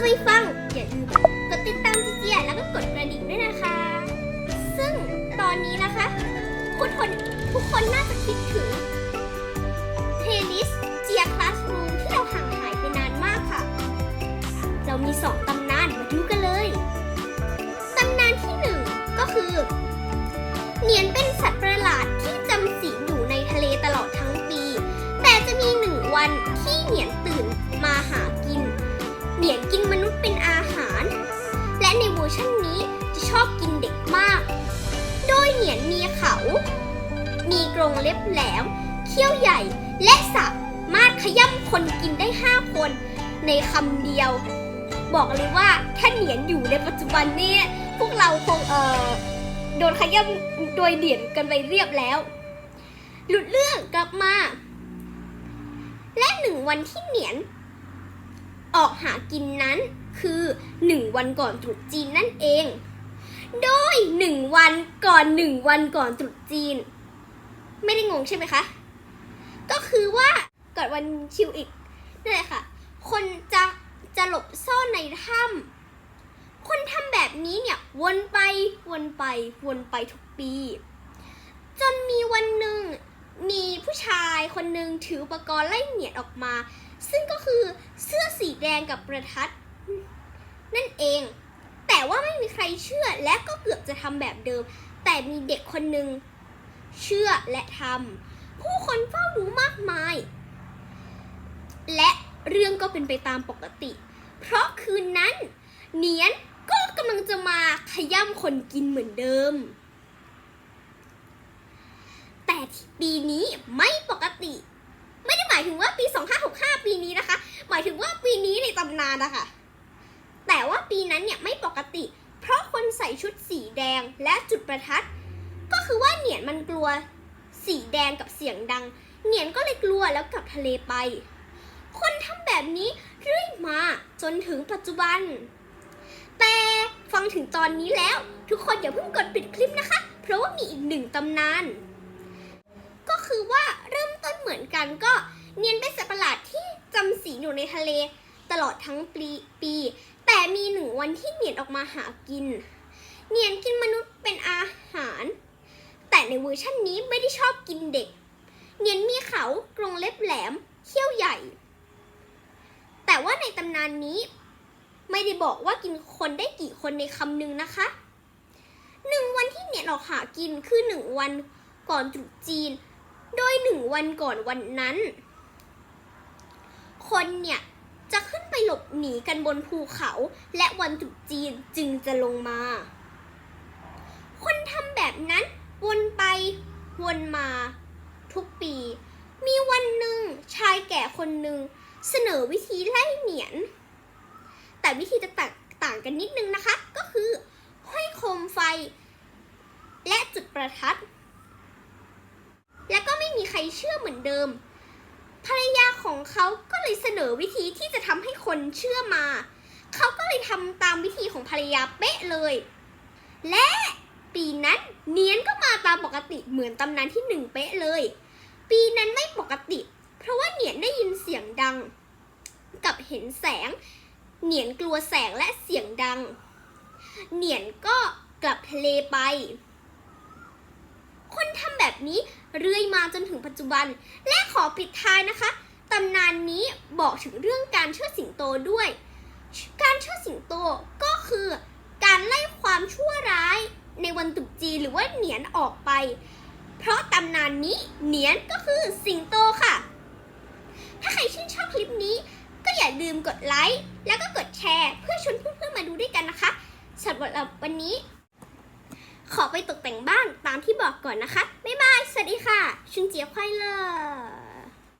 จะไม่ฟัง อย่าลืมกดติดตามจีเจียแล้วก็กดกระดิ่งด้วยนะคะ ซึ่งตอนนี้นะคะทุกคนทุกคนน่าจะคิดถึงเพลย์ลิสต์เจียคลาสรูมที่เราห่างหายไปนานมากค่ะ เรามีสองตำนานมาดูกันเลยตำนานที่หนึ่งก็คือเหนียนเป็นสัตว์ประหลาดที่ ร์ชันนี้จะชอบกินเด็กมาก โดยเหนียนมีเขา มีกรงเล็บแหลม เขี้ยวใหญ่ และสามารถขย้ำคนกินได้ 5 คน ในคำเดียว บอกเลยว่าถ้าเหนียนอยู่ในปัจจุบันนี้พวกเราคงเออโดนขย้ำโดยเดียนกันไปเรียบแล้ว หลุดเรื่องกลับมา และหนึ่งวันที่เหนียน ออกหากินนั้นคือหนึ่งวันก่อนตรุษจีนนั่นเอง โดยหนึ่งวันก่อนหนึ่งวันก่อนตรุษจีน ไม่ได้งงใช่ไหมคะ ก็คือว่าก่อนวันชิวอีกนั่นแหละค่ะ คนจะจะหลบซ่อนในถ้ำคนทำแบบนี้เนี่ยวนไปวนไปวนไปทุกปี จนมีวันหนึ่งมีผู้ชายคนหนึ่งถืออุปกรณ์ไล่เหนียดออกมา ซึ่งก็คือเสื้อสีแดงกับประทัด นั่นเอง แต่ว่าไม่มีใครเชื่อและก็เกือบจะทำแบบเดิม แต่มีเด็กคนหนึ่งเชื่อและทำผู้คนเฝ้าดูมากมาย และเรื่องก็เป็นไปตามปกติ เพราะคืนนั้น เนียนก็กำลังจะมาขย่ำคนกินเหมือนเดิม แต่ปีนี้ไม่ปกติ ไม่ได้หมายถึงว่าปี 5 ปีนี้นะคะ หมายถึงว่าปีนี้ในตำนานนะคะแต่ว่าปีนั้นเนี่ยไม่ปกติ เพราะคนใส่ชุดสีแดงและจุดประทัด ก็คือว่าเหนียนมันกลัวสีแดงกับเสียงดัง เหนียนก็เลยกลัวแล้วกลับทะเลไป คนทำแบบนี้เรื่อยมาจนถึงปัจจุบัน แต่ฟังถึงตอนนี้แล้ว ทุกคนอย่าเพิ่งกดปิดคลิปนะคะ เพราะว่ามีอีกหนึ่งตำนาน ก็คือว่าเริ่มต้นเหมือนกันก็ เนียนเป็นสัตว์ประหลาดที่จำศีลอยู่ในทะเลตลอดทั้งปีปแต่มีหนึ่งวันที่เนียนออกมาหากิน เนียนกินมนุษย์เป็นอาหาร แต่ในเวอร์ชันนี้ไม่ได้ชอบกินเด็ก เนียนมีเขากรงเล็บแหลมเขี้ยวใหญ่ แต่ว่าในตำนานนี้ ไม่ได้บอกว่ากินคนได้กี่คนในคำหนึ่งนะคะหนึ่งวันที่เนียนออกหากินคือหนึ่งวันก่อนตรุษจีน โดยหนึ่งวันก่อนวันนั้น คนเนี่ยจะขึ้นไปหลบหนีกันบนภูเขา และวันตรุษจีนจึงจะลงมา คนทำแบบนั้นวนไปวนมา ทุกปี มีวันหนึ่งชายแก่คนหนึ่งเสนอวิธีไล่เหนียน แต่วิธีจะแตกต่างกันนิดนึงนะคะ ก็คือห้อยโคมไฟ และจุดประทัด และก็ไม่มีใครเชื่อเหมือนเดิม ภรรยาของเขาก็เลยเสนอวิธีที่จะทำให้คนเชื่อมา เขาก็เลยทำตามวิธีของภรรยาเป๊ะเลย และปีนั้นเนียนก็มาตามปกติเหมือนตำนานที่หนึ่งเป๊ะเลย ปีนั้นไม่ปกติ เพราะว่าเนียนได้ยินเสียงดัง กับเห็นแสง เนียนกลัวแสงและเสียงดัง เนียนก็กลับทะเลไป คนทำแบบนี้เรื่อยมาจนถึงปัจจุบัน และขอปิดท้ายนะคะตำนานนี้บอกถึงเรื่องการเชื่อสิงโตด้วย การเชื่อสิงโตก็คือ การไล่ความชั่วร้ายในวันตรุษจีนหรือว่าเหนียนออกไป เพราะตำนานนี้เหนียนก็คือสิงโตค่ะ ถ้าใครชื่นชอบคลิปนี้ ก็อย่าลืมกดไลค์แล้วก็กดแชร์ เพื่อชวนเพื่อนๆมาดูด้วยกันนะคะสำหรับวันนี้ ขอไปตกแต่งบ้านตามที่บอกก่อนนะคะ บ๊ายบาย สวัสดีค่ะ ชุนเจียบควายเลอร์